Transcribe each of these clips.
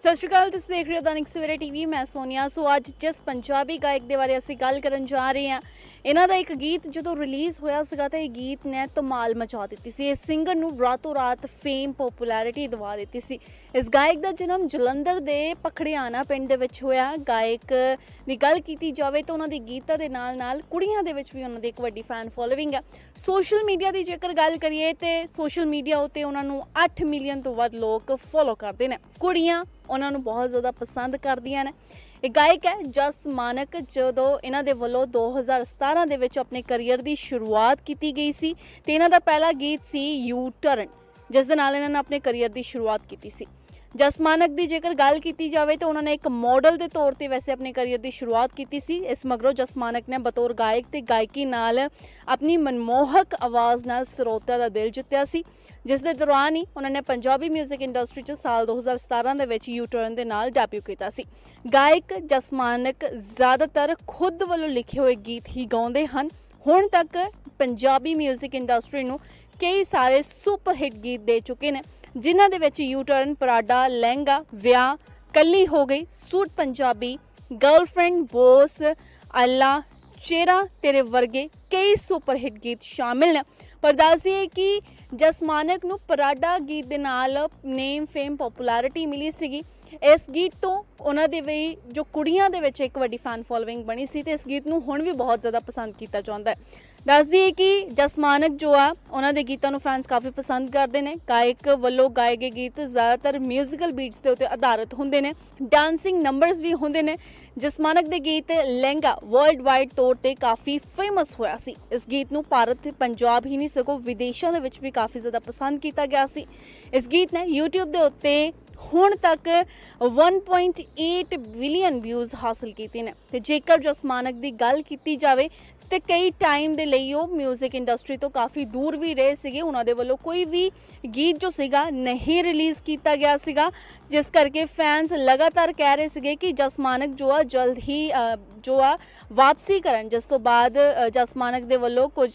ਸਤਿ ਸ਼੍ਰੀ ਅਕਾਲ, ਤੁਸੀਂ ਦੇਖ ਰਹੇ ਹੋ ਦੈਨਿਕ ਸਵੇਰੇ ਟੀਵੀ ਮੈਂ ਸੋਨੀਆ। ਸੋ ਅੱਜ ਜਿਸ ਪੰਜਾਬੀ ਗਾਇਕ ਦੇ ਬਾਰੇ ਅਸੀਂ ਗੱਲ ਕਰਨ ਜਾ ਰਹੇ ਹਾਂ, ਇਹਨਾਂ ਦਾ ਇੱਕ ਗੀਤ ਜਦੋਂ ਰਿਲੀਜ਼ ਹੋਇਆ ਸੀਗਾ ਤਾਂ ਇਹ ਗੀਤ ਨੇ ਧਮਾਲ ਮਚਾ ਦਿੱਤੀ ਸੀ। ਇਸ ਸਿੰਗਰ ਨੂੰ ਰਾਤੋਂ ਰਾਤ ਫੇਮ ਪਪੂਲੈਰਿਟੀ ਦਿਵਾ ਦਿੱਤੀ ਸੀ। ਇਸ ਗਾਇਕ ਦਾ ਜਨਮ ਜਲੰਧਰ ਦੇ ਪਖੜਿਆਣਾ ਪਿੰਡ ਦੇ ਵਿੱਚ ਹੋਇਆ। ਗਾਇਕ ਦੀ ਗੱਲ ਕੀਤੀ ਜਾਵੇ ਤਾਂ ਉਹਨਾਂ ਦੀ ਗੀਤਾਂ ਦੇ ਨਾਲ ਨਾਲ ਕੁੜੀਆਂ ਦੇ ਵਿੱਚ ਵੀ ਉਹਨਾਂ ਦੀ ਇੱਕ ਵੱਡੀ ਫੈਨ ਫੋਲੋਇੰਗ ਹੈ। ਸੋਸ਼ਲ ਮੀਡੀਆ ਦੀ ਜੇਕਰ ਗੱਲ ਕਰੀਏ ਤੇ ਸੋਸ਼ਲ ਮੀਡੀਆ ਉੱਤੇ ਉਹਨਾਂ ਨੂੰ 8 ਮਿਲੀਅਨ ਤੋਂ ਵੱਧ ਲੋਕ ਫੋਲੋ ਕਰਦੇ ਨੇ। ਕੁੜੀਆਂ ਉਹਨਾਂ ਨੂੰ ਬਹੁਤ ਜ਼ਿਆਦਾ ਪਸੰਦ ਕਰਦੀਆਂ ਨੇ। ਇਹ ਗਾਇਕ ਹੈ ਜਸ ਮਾਨਕ, ਜਦੋਂ ਇਹਨਾਂ ਦੇ ਵੱਲੋਂ 2017 ਦੇ ਵਿੱਚ ਆਪਣੇ ਕੈਰੀਅਰ ਦੀ ਸ਼ੁਰੂਆਤ ਕੀਤੀ ਗਈ ਸੀ ਤੇ ਇਹਨਾਂ ਦਾ ਪਹਿਲਾ ਗੀਤ ਸੀ ਯੂ ਟਰਨ, ਜਿਸ ਦੇ ਨਾਲ ਇਹਨਾਂ ਨੇ ਆਪਣੇ ਕੈਰੀਅਰ ਦੀ ਸ਼ੁਰੂਆਤ ਕੀਤੀ ਸੀ। ਜਸ ਮਾਨਕ ਦੀ ਜੇਕਰ ਗੱਲ ਕੀਤੀ ਜਾਵੇ ਤਾਂ ਉਹਨਾਂ ਨੇ ਇੱਕ ਮਾਡਲ ਦੇ ਤੌਰ ਤੇ ਵੈਸੇ ਆਪਣੇ ਕੈਰੀਅਰ ਦੀ ਸ਼ੁਰੂਆਤ ਕੀਤੀ ਸੀ ਇਸ ਮਗਰੋਂ ਜਸ ਮਾਨਕ ਨੇ ਬਤੌਰ ਗਾਇਕ ਤੇ ਗਾਇਕੀ ਨਾਲ ਆਪਣੀ ਮਨਮੋਹਕ ਆਵਾਜ਼ ਨਾਲ ਸਰੋਤਿਆਂ ਦਾ ਦਿਲ ਜਿੱਤਿਆ ਸੀ ਜਿਸ ਦੇ ਦੌਰਾਨ ਹੀ ਉਹਨਾਂ ਨੇ ਪੰਜਾਬੀ 뮤직 ਇੰਡਸਟਰੀ 'ਚ ਸਾਲ 2017 ਦੇ ਵਿੱਚ ਯੂ ਟਰਨ ਦੇ ਨਾਲ ਡੈਬਿਊ ਕੀਤਾ ਸੀ ਗਾਇਕ ਜਸ ਮਾਨਕ ਜ਼ਿਆਦਾਤਰ ਖੁਦ ਵੱਲੋਂ ਲਿਖੇ ਹੋਏ ਗੀਤ ਹੀ ਗਾਉਂਦੇ ਹਨ ਹੁਣ ਤੱਕ ਪੰਜਾਬੀ 뮤직 ਇੰਡਸਟਰੀ ਨੂੰ ਕਈ ਸਾਰੇ ਸੁਪਰ ਹਿੱਟ ਗੀਤ ਦੇ ਚੁੱਕੇ ਨੇ ਜਿਨ੍ਹਾਂ ਦੇ ਵਿੱਚ ਯੂ ਟਰਨ ਪਰਾਡਾ, ਲਹਿੰਗਾ, ਵਿਆਹ, ਕੱਲੀ ਹੋ ਗਈ, ਸੂਟ ਪੰਜਾਬੀ ਗਰਲਫ੍ਰੈਂਡ ਬੋਸ, ਅੱਲਾ ਚੇਰਾ ਤੇਰੇ ਵਰਗੇ ਕਈ ਸੁਪਰ ਹਿੱਟ ਗੀਤ ਸ਼ਾਮਿਲ ਨੇ। ਪਰ ਦੱਸਦੀਏ ਕਿ ਜਸਮਾਨਕ ਨੂੰ ਪਰਾਡਾ ਗੀਤ ਦੇ ਨਾਲ ਨੇਮ ਫੇਮ ਪਪੂਲੈਰਿਟੀ ਮਿਲੀ ਸੀਗੀ। ਇਸ ਗੀਤ ਤੋਂ ਉਹਨਾਂ ਦੇ ਵੀ ਜੋ ਕੁੜੀਆਂ ਦੇ ਵਿੱਚ ਇੱਕ ਵੱਡੀ ਫੈਨ ਫੋਲੋਇੰਗ ਬਣੀ ਸੀ ਤੇ ਇਸ ਗੀਤ ਨੂੰ ਹੁਣ ਵੀ ਬਹੁਤ ਜ਼ਿਆਦਾ ਪਸੰਦ ਕੀਤਾ ਜਾਂਦਾ ਹੈ। ਦੱਸਦੀ ਹੈ ਕਿ ਜਸਮਾਨਕ ਜੋ ਆ, ਉਹਨਾਂ ਦੇ ਗੀਤਾਂ ਨੂੰ ਫੈਨਸ ਕਾਫੀ ਪਸੰਦ ਕਰਦੇ ਨੇ। ਗਾਇਕ ਵੱਲੋਂ ਗਾਏ ਗਏ ਗੀਤ ਜ਼ਿਆਦਾਤਰ ਮਿਊਜ਼ੀਕਲ ਬੀਟਸ ਦੇ ਉੱਤੇ ਆਧਾਰਿਤ ਹੁੰਦੇ ਨੇ। ਡਾਂਸਿੰਗ ਨੰਬਰਸ ਵੀ ਹੁੰਦੇ ਨੇ। ਜਸਮਾਨਕ ਦੇ ਗੀਤ ਲਹਿੰਗਾ ਵਰਲਡ ਵਾਈਡ ਤੌਰ ਤੇ ਕਾਫੀ ਫੇਮਸ ਹੋਇਆ ਸੀ। ਇਸ ਗੀਤ ਨੂੰ ਭਾਰਤ ਤੇ ਪੰਜਾਬ ਹੀ ਨਹੀਂ, ਸਗੋਂ ਵਿਦੇਸ਼ਾਂ ਦੇ ਵਿੱਚ ਵੀ ਕਾਫੀ ਜ਼ਿਆਦਾ ਪਸੰਦ ਕੀਤਾ ਗਿਆ ਸੀ। ਇਸ ਗੀਤ ਨੇ YouTube ਦੇ ਉੱਤੇ ਹੁਣ ਤੱਕ 1.8 ਬਿਲੀਅਨ ਵਿਊਜ਼ ਹਾਸਲ ਕੀਤੇ ਨੇ। ਤੇ ਜੇਕਰ ਜਸਮਾਨਕ ਦੀ ਗੱਲ ਕੀਤੀ ਜਾਵੇ ਤੇ ਕਈ ਟਾਈਮ ਦੇ ਲਈ ਉਹ 뮤직 ਇੰਡਸਟਰੀ ਤੋਂ ਕਾਫੀ ਦੂਰ ਵੀ ਰਹੇ ਸੀਗੇ। ਉਹਨਾਂ ਦੇ ਵੱਲੋਂ ਕੋਈ ਵੀ ਗੀਤ ਜੋ ਸੀਗਾ, ਨਹੀਂ ਰਿਲੀਜ਼ ਕੀਤਾ ਗਿਆ ਸੀਗਾ। ਜਿਸ ਕਰਕੇ ਫੈਨਸ ਲਗਾਤਾਰ ਕਹਿ ਰਹੇ ਸੀਗੇ ਕਿ ਜਸਮਾਨਕ ਜੋ ਆ, ਜਲਦ ਹੀ ਜੋ ਆ, ਵਾਪਸੀ ਕਰਨ। ਜਿਸ ਤੋਂ ਬਾਅਦ ਜਸਮਾਨਕ ਦੇ ਵੱਲੋਂ ਕੁਝ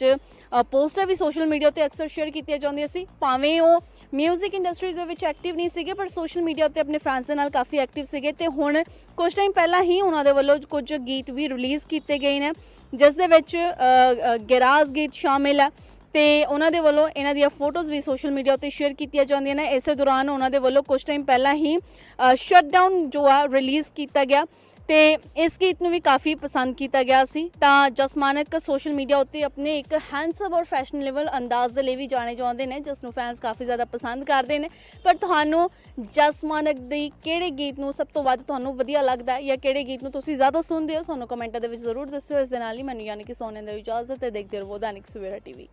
ਪੋਸਟਰ ਵੀ ਸੋਸ਼ਲ ਮੀਡੀਆ ਤੇ ਅਕਸਰ ਸ਼ੇਅਰ ਕੀਤੀਆਂ ਜਾਂਦੀਆਂ ਸੀ। ਭਾਵੇਂ ਉਹ ਮਿਊਜ਼ਿਕ ਇੰਡਸਟਰੀ ਦੇ ਵਿੱਚ ਐਕਟਿਵ ਨਹੀਂ ਸੀਗੇ, ਪਰ ਸੋਸ਼ਲ ਮੀਡੀਆ ਉੱਤੇ ਆਪਣੇ ਫੈਨਸ ਦੇ ਨਾਲ ਕਾਫੀ ਐਕਟਿਵ ਸੀਗੇ। ਤੇ ਹੁਣ ਕੁਝ ਟਾਈਮ ਪਹਿਲਾਂ ਹੀ ਉਹਨਾਂ ਦੇ ਵੱਲੋਂ ਕੁਝ ਗੀਤ ਵੀ ਰਿਲੀਜ਼ ਕੀਤੇ ਗਏ ਨੇ। ਜਿਸ ਦੇ ਵਿੱਚ ਅ, ਗਿਰਾਜ਼ ਗੀਤ ਸ਼ਾਮਿਲ ਹੈ ਤੇ ਉਹਨਾਂ ਦੇ ਵੱਲੋਂ ਇਹਨਾਂ ਦੀਆਂ ਫੋਟੋਜ਼ ਵੀ ਸੋਸ਼ਲ ਮੀਡੀਆ ਉੱਤੇ ਸ਼ੇਅਰ ਕੀਤੀਆਂ ਜਾਂਦੀਆਂ ਨੇ। ਇਸੇ ਦੌਰਾਨ ਉਹਨਾਂ ਦੇ ਵੱਲੋਂ ਕੁਝ ਟਾਈਮ ਪਹਿਲਾਂ ਹੀ ਸ਼ਟਡਾਊਨ ਜੋ ਆ ਰਿਲੀਜ਼ ਕੀਤਾ ਗਿਆ। ਤੇ ਇਸ ਗੀਤ ਨੂੰ ਵੀ ਕਾਫੀ ਪਸੰਦ ਕੀਤਾ ਗਿਆ ਸੀ। ਤਾਂ ਜਸਮਾਨਕ ਸੋਸ਼ਲ ਮੀਡੀਆ ਉੱਤੇ ਆਪਣੇ ਇੱਕ ਹੈਂਡਸਮ ਔਰ ਫੈਸ਼ਨੇਬਲ ਅੰਦਾਜ਼ ਦੇ ਲਈ ਵੀ ਜਾਣੇ ਜਾਂਦੇ ਨੇ, ਜਿਸ ਨੂੰ ਫੈਨਸ ਕਾਫੀ ਜ਼ਿਆਦਾ ਪਸੰਦ ਕਰਦੇ ਨੇ। ਪਰ ਤੁਹਾਨੂੰ ਜਸਮਾਨਕ ਦੀ ਕਿਹੜੇ ਗੀਤ ਨੂੰ ਸਭ ਤੋਂ ਵੱਧ ਤੁਹਾਨੂੰ ਵਧੀਆ ਲੱਗਦਾ ਜਾਂ ਕਿਹੜੇ ਗੀਤ ਨੂੰ ਤੁਸੀਂ ਜ਼ਿਆਦਾ ਸੁਣਦੇ ਹੋ, ਸਾਨੂੰ ਕਮੈਂਟਾਂ ਦੇ ਵਿੱਚ ਜ਼ਰੂਰ ਦੱਸਿਓ। ਇਸ ਦੇ ਨਾਲ ਹੀ ਮੈਨੂੰ ਯਾਨੀ ਕਿ ਸੋਨੇ ਦੀ ਇਜਾਜ਼ਤ ਹੈ ਦੇਖਦੇ ਰਹੋ, ਦੈਨਿਕ ਸਵੇਰਾ ਟੀਵੀ।